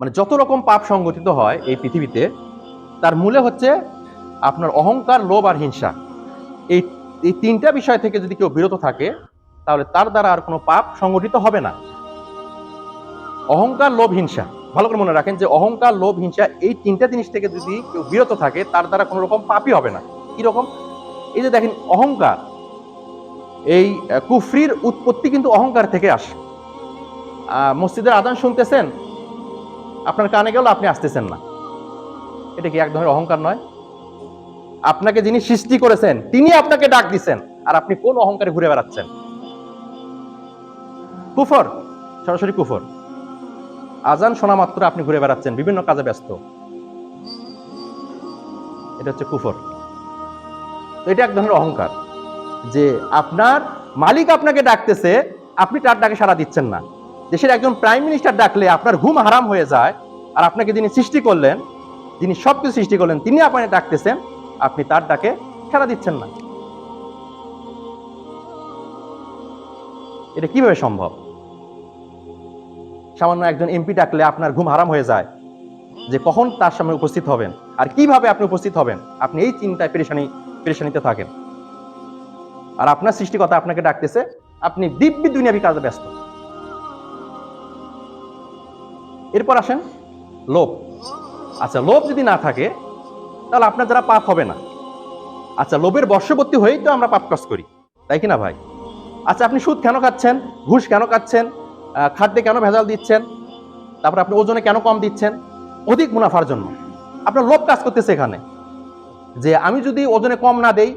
মানে যত রকম পাপ সংগঠিত হয় এই পৃথিবীতে, তার মূলে হচ্ছে আপনার অহংকার, লোভ আর হিংসা। এই এই তিনটা বিষয় থেকে যদি কেউ বিরত থাকে, তাহলে তার দ্বারা আর কোনো পাপ সংগঠিত হবে না। অহংকার, লোভ, হিংসা। ভালো করে মনে রাখেন যে অহংকার, লোভ, হিংসা এই তিনটা জিনিস থেকে যদি কেউ বিরত থাকে, তার দ্বারা কোনো রকম পাপই হবে না। কীরকম এই যে দেখেন, অহংকার, এই কুফরির উৎপত্তি কিন্তু অহংকার থেকে আসে। মসজিদের আদান শুনতেছেন? আপনার কানে গেল, আপনি আসতেছেন না। এটা কি এক ধরনের অহংকার নয়? আপনাকে যিনি সৃষ্টি করেছেন তিনি আপনাকে ডাক দিচ্ছেন, আর আপনি কোন অহংকারে ঘুরে বেড়াচ্ছেন? কুফর, সরাসরি কুফর। আজান শোনা মাত্র আপনি ঘুরে বেড়াচ্ছেন, বিভিন্ন কাজে ব্যস্ত। এটা হচ্ছে কুফর। তো এটা এক ধরনের অহংকার, যে আপনার মালিক আপনাকে ডাকতেছে, আপনি তার ডাকে সাড়া দিচ্ছেন না। দেশের একজন প্রাইম মিনিস্টার ডাকলে আপনার ঘুম হারাম হয়ে যায় আর আপনাকে যিনি সৃষ্টি করলেন, যিনি সবকিছু সৃষ্টি করলেন, তিনি আপনাকে ডাকতেছেন, আপনি তার ডাকে সাড়া দিচ্ছেন না। এটা কীভাবে সম্ভব? সামান্য একজন এমপি ডাকলে আপনার ঘুম হারাম হয়ে যায় যে কখন তার সামনে উপস্থিত হবেন আর কীভাবে আপনি উপস্থিত হবেন? আপনি এই চিন্তায় পেরেশানি, পেরেশানিতে থাকেন। আর আপনার সৃষ্টিকর্তা আপনাকে ডাকতেছে, আপনি দিব্যি দুনিয়াবি কাজে ব্যস্ত। এরপর আসেন লোভ। আচ্ছা লোভ যদি না থাকে, তাহলে আপনার দ্বারা পাপ হবে না। আচ্ছা লোভের বর্ষবর্তী হয়েই তো আমরা পাপ কাজ করি, তাই কি না ভাই? আচ্ছা আপনি সুদ কেন খাচ্ছেন? ঘুষ কেন খাচ্ছেন? খাদ্যে কেন ভেজাল দিচ্ছেন? তারপর আপনি ওজনে কেন কম দিচ্ছেন? অধিক মুনাফার জন্য। আপনার লোভ কাজ করতেছে এখানে। যে আমি যদি ওজনে কম না দেই,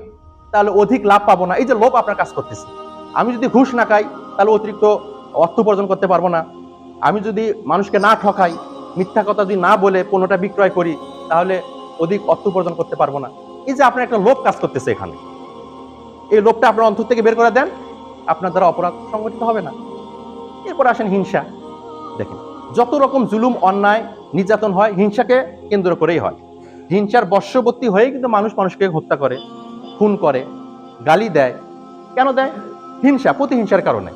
তাহলে অধিক লাভ পাবো না। এই যে লোভ আপনার কাজ করতেছে। আমি যদি ঘুষ না খাই, তাহলে অতিরিক্ত অর্থ উপার্জন করতে পারব না। আমি যদি মানুষকে না ঠকাই, মিথ্যা কথা যদি না বলে পণ্যটা বিক্রয় করি, তাহলে অধিক অর্থ উপার্জন করতে পারব না। এই যে আপনার একটা লোভ কাজ করতেছে এখানে, এই লোভটা আপনার অন্তর থেকে বের করে দেন, আপনার দ্বারা অপরাধ সংগঠিত হবে না। এরপর আসেন হিংসা। দেখেন, যত রকম জুলুম, অন্যায়, নির্যাতন হয়, হিংসাকে কেন্দ্র করেই হয়। হিংসার বর্ষবর্তী হয়ে কিন্তু মানুষ মানুষকে হত্যা করে, খুন করে, গালি দেয়। কেন দেয়? হিংসা, প্রতিহিংসার কারণে।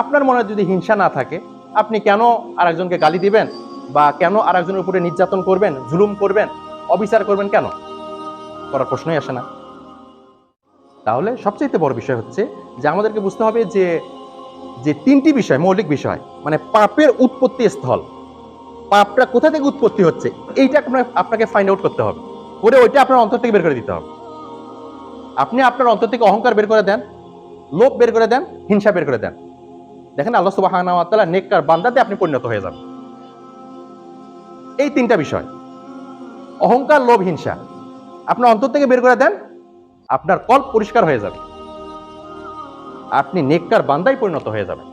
আপনার মনে যদি হিংসা না থাকে আপনি কেন আরেকজনকে গালি দিবেন? বা কেন আরেকজনের উপরে নির্যাতন করবেন, জুলুম করবেন, অবিচার করবেন কেন? করার প্রশ্নই আসে না। তাহলে সবচেয়ে বড় বিষয় হচ্ছে যে আমাদেরকে বুঝতে হবে যে যে তিনটি বিষয়, মৌলিক বিষয় মানে পাপের উৎপত্তি স্থল। পাপটা কোথা থেকে উৎপত্তি হচ্ছে, এইটা আপনাকে ফাইন্ড আউট করতে হবে। করে ওইটা আপনার অন্তর থেকে বের করে দিতে হবে। আপনি আপনার অন্তর থেকে অহংকার বের করে দেন, লোভ বের করে দেন, হিংসা বের করে দেন। দেখেন আল্লাহ সুবাহ নেককার বান্দাতে আপনি পরিণত হয়ে যাবেন। এই তিনটা বিষয়। অহংকার, লোভ, হিংসা। আপনার অন্তর থেকে বের করে দেন, আপনার কল পরিষ্কার হয়ে যাবে। আপনি নেককার বান্দায় পরিণত হয়ে যাবেন।